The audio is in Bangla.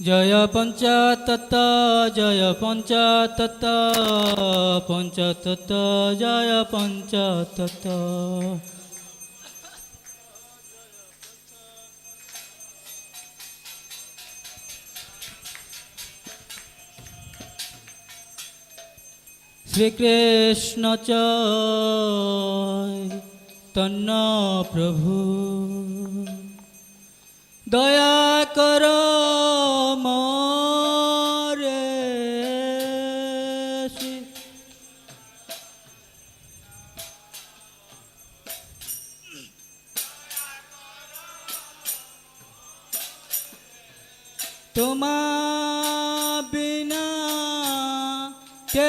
জয় পঞ্চাতত জয় পঞ্চাতত পঞ্চাতত জয় পঞ্চাতত শ্রীকৃষ্ণ তন্ন প্রভু দয়া কর তোমা বিনা কে